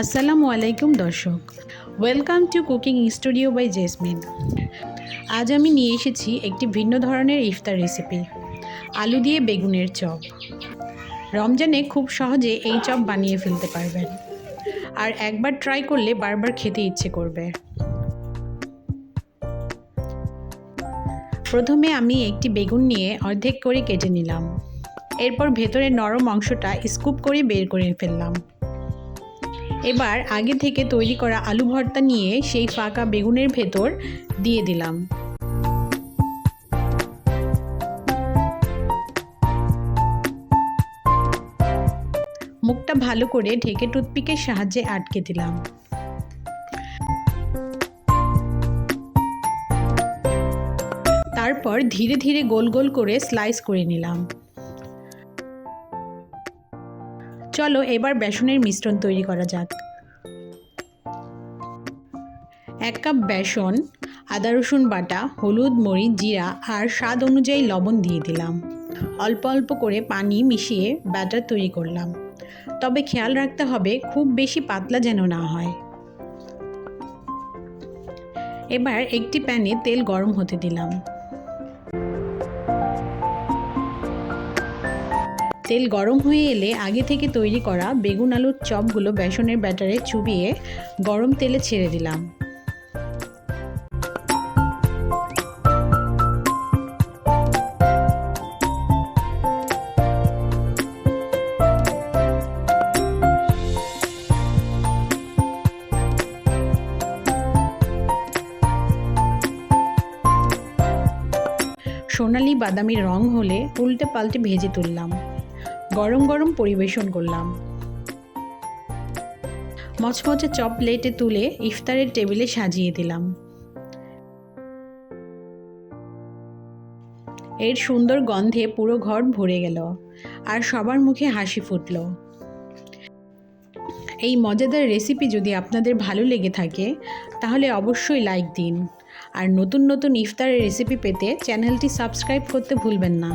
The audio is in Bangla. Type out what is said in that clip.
আসসালামু আলাইকুম, দর্শক। Welcome to cooking studio by Jasmin আজ আমি নিয়ে এসেছি একটি ভিন্ন ধরনের ইফতার রেসিপি আলু দিয়ে বেগুনের চপ। রমজানে খুব সহজে এই চপ বানিয়ে ফেলতে পারবেন। আর একবার ট্রাই করলে বারবার খেতে ইচ্ছে করবে। প্রথমে আমি একটি বেগুন নিয়ে অর্ধেক করে কেটে নিলাম। এরপর ভেতরের নরম অংশটা স্কুপ করে বের করে ফেললাম। এবার আগে থেকে তৈরি করা আলু ভর্তা নিয়ে সেই ফাঁকা বেগুনের ভেতর দিয়ে দিলাম। মুখটা ভালো করে ঢেকে টুথপিকের সাহায্যে আটকে দিলাম। তারপর ধীরে ধীরে গোল গোল করে স্লাইস করে নিলাম। চলো এবার বেসনের মিশ্রণ তৈরি করা যাক। এক কাপ বেসন, আদা রসুন বাটা, হলুদ, মরিচ, জিরা আর স্বাদ অনুযায়ী লবণ দিয়ে দিলাম। অল্প অল্প করে পানি মিশিয়ে ব্যাটার তৈরি করলাম। তবে খেয়াল রাখতে হবে খুব বেশি পাতলা যেন না হয়। এবার একটি প্যানে তেল গরম হতে দিলাম। তেল গরম হয়ে এলে আগে থেকে তৈরি করা বেগুন আলুর চপগুলো বেসনের ব্যাটারে চুবিয়ে গরম তেলে ছেড়ে দিলাম। সোনালি বাদামি রং হলে উল্টে পাল্টে ভেজে তুললাম। গরম গরম পরিবেশন করলাম। মচমচে চপ প্লেটে তুলে ইফতারের টেবিলে সাজিয়ে দিলাম। এর সুন্দর গন্ধে পুরো ঘর ভরে গেল আর সবার মুখে হাসি ফুটল। এই মজাদার রেসিপি যদি আপনাদের ভালো লেগে থাকে, তাহলে অবশ্যই লাইক দিন। আর নতুন নতুন ইফতারের রেসিপি পেতে চ্যানেলটি সাবস্ক্রাইব করতে ভুলবেন না।